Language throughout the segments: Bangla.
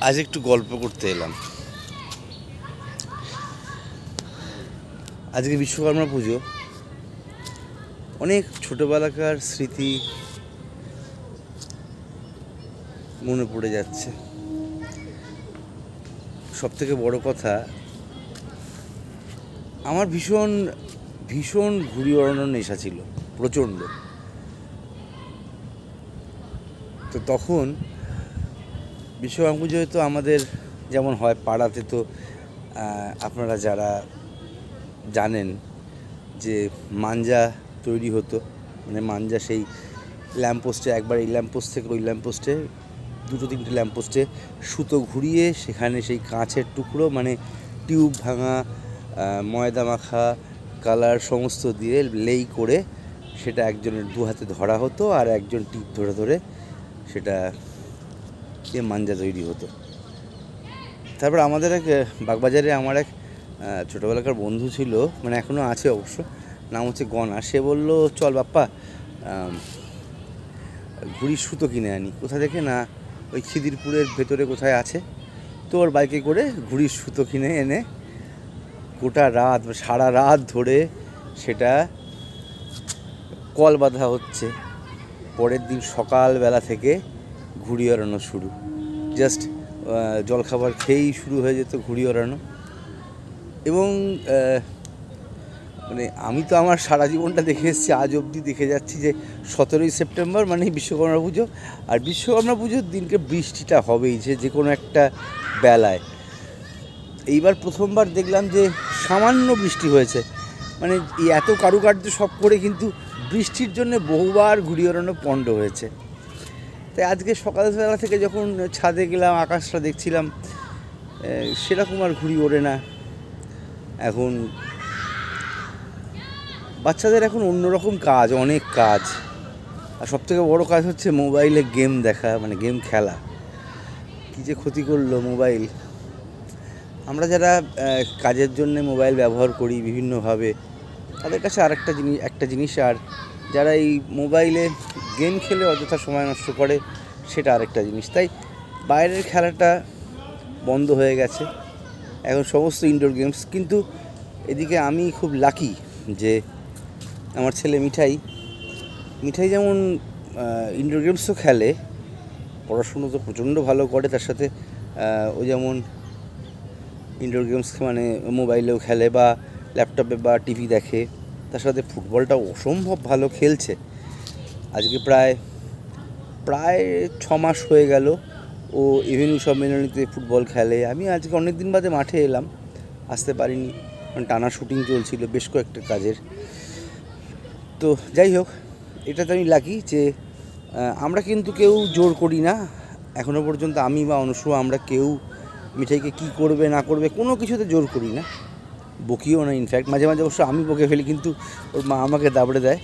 আজ একটু গল্প করতে এলাম। আজকে বিশ্বকর্মা পুজো। অনেক ছোটোবেলাকার স্মৃতি মনে পড়ে যাচ্ছে। সব থেকে বড় কথা, আমার ভীষণ ভীষণ ঘুড়ি ওড়ানোর নেশা ছিল, প্রচণ্ড। তো তখন বিশ্বকর্মা পুজোয় তো আমাদের যেমন হয় পাড়াতে তো আপনারা যারা জানেন যে মাঞ্জা তৈরি হতো মানে মাঞ্জা সেই ল্যাম্পপোস্টে একবার এই ল্যাম্পপোস্ট থেকে ওই ল্যাম্পপোস্টে দুটো তিনটে ল্যাম্পপোস্টে সুতো ঘুরিয়ে সেখানে সেই কাঁচের টুকরো মানে টিউব ভাঙা ময়দা মাখা, কালার সমস্ত দিয়ে লেই করে সেটা একজনের দু হাতে ধরা হতো আর একজন টিপ ধরে ধরে সেটা দিয়ে মাঞ্জা তৈরি হতো। তারপর আমাদের এক, বাগবাজারে আমার এক ছোটোবেলাকার বন্ধু ছিল মানে এখনও আছে অবশ্য, নাম হচ্ছে গনা। সে বলল, চল বাপ্পা ঘুড়ির সুতো কিনে আনি। কোথা থেকে না, ওই খিদিরপুরের ভেতরে কোথায় আছে? তো ওর বাইকে করে ঘুড়ির সুতো কিনে এনে গোটা রাত, সারা রাত ধরে সেটা কল বাঁধা হচ্ছে। পরের দিন সকালবেলা থেকে ঘুড়ি ওড়ানো শুরু। জাস্ট জলখাবার খেয়েই শুরু হয়ে যেত ঘুড়ি ওড়ানো। এবং মানে আমি তো আমার সারা জীবনটা দেখে এসেছি, আজ অবধি দেখে যাচ্ছি যে সতেরোই সেপ্টেম্বর মানে বিশ্বকর্মা পুজো। আর বিশ্বকর্মা পুজোর দিনকে বৃষ্টিটা হবেই, যে যে কোনো একটা বেলায়। এইবার প্রথমবার দেখলাম যে সামান্য বৃষ্টি হয়েছে। মানে এত কারুকার্য সব করে কিন্তু বৃষ্টির জন্য বহুবার ঘুড়ি ওড়ানো পণ্ড হয়েছে। তাই আজকে সকালবেলা থেকে যখন ছাদে গেলাম, আকাশটা দেখছিলাম সেরকম আর ঘুড়ি ওড়ে না। এখন বাচ্চাদের এখন অন্যরকম কাজ, অনেক কাজ। আর সবথেকে বড় কাজ হচ্ছে মোবাইলে গেম দেখা মানে গেম খেলা। কী যে ক্ষতি করল মোবাইল। আমরা যারা কাজের জন্য মোবাইল ব্যবহার করি বিভিন্নভাবে, তাদের কাছে আরেকটা জিনিস, একটা জিনিস আর যারা এই মোবাইলে গেম খেলে অযথা সময় নষ্ট করে, সেটা আরেকটা জিনিস। তাই বাইরের খেলাটা বন্ধ হয়ে গেছে। এখন সমস্ত ইনডোর গেমস কিন্তু এদিকে আমি খুব লাকি যে আমার ছেলে মিঠাই মিঠাই যেমন ইনডোর গেমসও খেলে, পড়াশুনো তো প্রচণ্ড ভালো করে, তার সাথে ও যেমন ইনডোর গেমস মানে মোবাইলেও খেলে বা ল্যাপটপে বা টিভি দেখে। তার সাথে ফুটবলটা অসম্ভব ভালো খেলছে। আজকে প্রায় প্রায় ছ মাস হয়ে গেল ও এভিনিউ সম্মেলনীতে ফুটবল খেলে। আমি আজকে অনেক দিন বাদে মাঠে এলাম, আসতে পারিনি, কারণ টানা শুটিং চলছিল বেশ কয়েকটা কাজের। তো যাই হোক, এটাতে আমি লাগি যে আমরা কিন্তু কেউ জোর করি না। এখনও পর্যন্ত আমি বা অনুসু আমরা কেউ মিঠাইকে কি করবে না করবে কোনো কিছুতে জোর করি না। বকিও না ইনফ্যাক্ট মাঝে মাঝে অবশ্য আমি বকে ফেলি, কিন্তু ওর মা আমাকে দাবড়ে দেয়।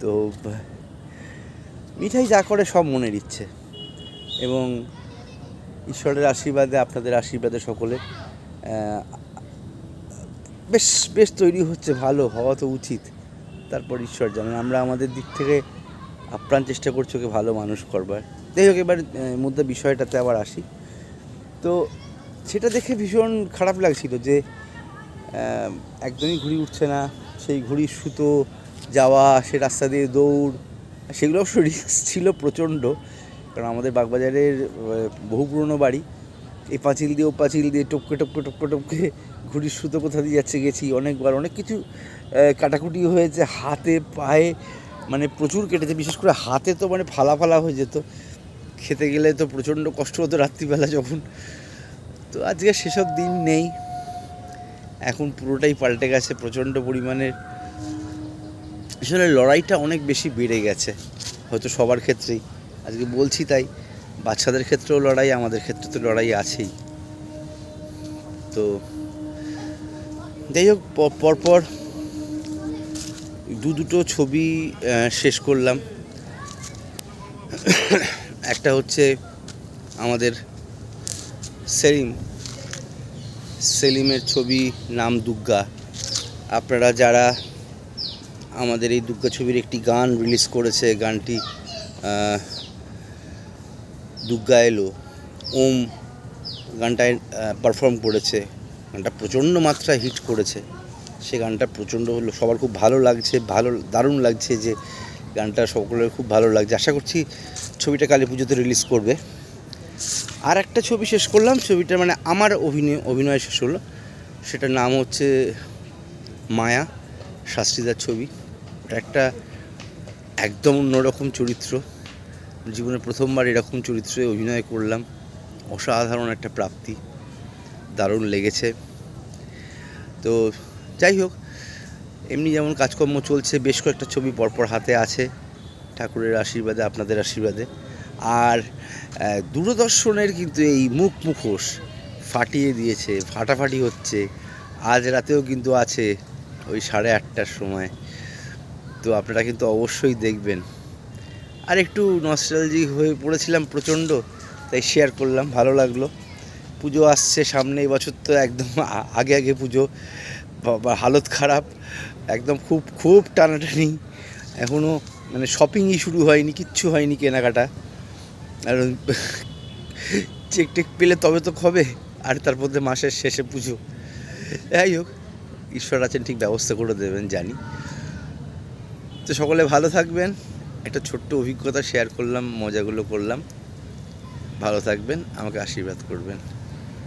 তো, মিঠাই যা করে সব মনের ইচ্ছে। এবং ঈশ্বরের আশীর্বাদে, আপনাদের আশীর্বাদে সকলে বেশ বেশ তৈরি হচ্ছে, ভালো হওয়া তো উচিত। তারপর ঈশ্বর জানেন, আমরা আমাদের দিক থেকে আপ্রাণ চেষ্টা করছি ওকে ভালো মানুষ করবার। যাই হোক, এবার মধ্যে বিষয়টাতে আবার আসি। তো, সেটা দেখে ভীষণ খারাপ লাগছিল যে একদমই ঘুড়ি উঠছে না। সেই ঘুড়ির সুতো, যাওয়া সে রাস্তা দিয়ে দৌড়, সেগুলো অবশ্য রিস্ক ছিল প্রচণ্ড, কারণ আমাদের বাগবাজারের বহু পুরনো বাড়ি। এই পাঁচিল দিয়ে ও পাঁচিল দিয়ে টপকে টপকে টপকে টপকে ঘুড়ির সুতো কোথা দিয়ে যাচ্ছে গেছি অনেকবার। অনেক কিছু কাটাকুটি হয়েছে হাতে, পায়ে মানে প্রচুর কেটেছে। বিশেষ করে হাতে তো মানে ফালা ফালা হয়ে যেত। খেতে গেলে তো প্রচণ্ড কষ্ট হতো রাত্রিবেলা যখন। তো আজকে সেসব দিন নেই। এখন পুরোটাই পাল্টে গেছে, প্রচণ্ড পরিমাণের আসলে লড়াইটা অনেক বেশি বেড়ে গেছে, হয়তো সবার ক্ষেত্রেই। আজকে বলছি তাই, বাচ্চাদের ক্ষেত্রেও লড়াই, আমাদের ক্ষেত্রে তো লড়াই আছেই। তো যাই হোক পরপর দু দুটো ছবি শেষ করলাম। একটা হচ্ছে আমাদের সেলিম। সেলিমের ছবি নাম দুর্গা আপনারা যারা আমাদের এই দুর্গা ছবির একটি গান রিলিজ করেছে, গানটি দুর্গা এলো, ওম গানটায় পারফর্ম করেছে, গানটা প্রচণ্ড মাত্রায় হিট করেছে। সে গানটা প্রচণ্ড হলো, সবার খুব ভালো লাগছে, ভালো, দারুণ লাগছে যে গানটা সকলের খুব ভালো লাগছে। আশা করছি ছবিটা কালী পুজোতে রিলিজ করবে। আর একটা ছবি শেষ করলাম, ছবিটা মানে আমার অভিনয় অভিনয় শেষ হলো। সেটার নাম হচ্ছে মায়া, শাস্ত্রীদার ছবি। ওটা একটা একদম অন্যরকম চরিত্র। জীবনে প্রথমবার এরকম চরিত্রে অভিনয় করলাম। অসাধারণ একটা প্রাপ্তি। দারুণ লেগেছে। তো যাই হোক, এমনি যেমন কাজকর্ম চলছে, বেশ কয়েকটা ছবি পরপর হাতে আছে। ঠাকুরের আশীর্বাদে, আপনাদের আশীর্বাদে। আর দূরদর্শনের কিন্তু এই মুখ মুখোশ ফাটিয়ে দিয়েছে, ফাটাফাটি হচ্ছে। আজ রাতেও কিন্তু আছে ওই সাড়ে আটটার সময়। তো আপনারা কিন্তু অবশ্যই দেখবেন। আর একটু নস্টালজি হয়ে পড়েছিলাম প্রচণ্ড, তাই শেয়ার করলাম, ভালো লাগল। পুজো আসছে সামনে বছর তো একদম আগে আগে পুজো হালত খারাপ, একদম খুব খুব টানাটানি। এখনও মানে শপিংই শুরু হয়নি, কিচ্ছু হয়নি কেনাকাটা। আর চেক টেক পেলে তবে তো হবে, আর তার মধ্যে মাসের শেষে পুজো। যাই হোক, ঈশ্বর আছেন ঠিক ব্যবস্থা করে দেবেন, জানি। তো সকলে ভালো থাকবেন। একটা ছোট্ট অভিজ্ঞতা শেয়ার করলাম, মজাগুলো করলাম। ভালো থাকবেন, আমাকে আশীর্বাদ করবেন।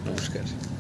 নমস্কার।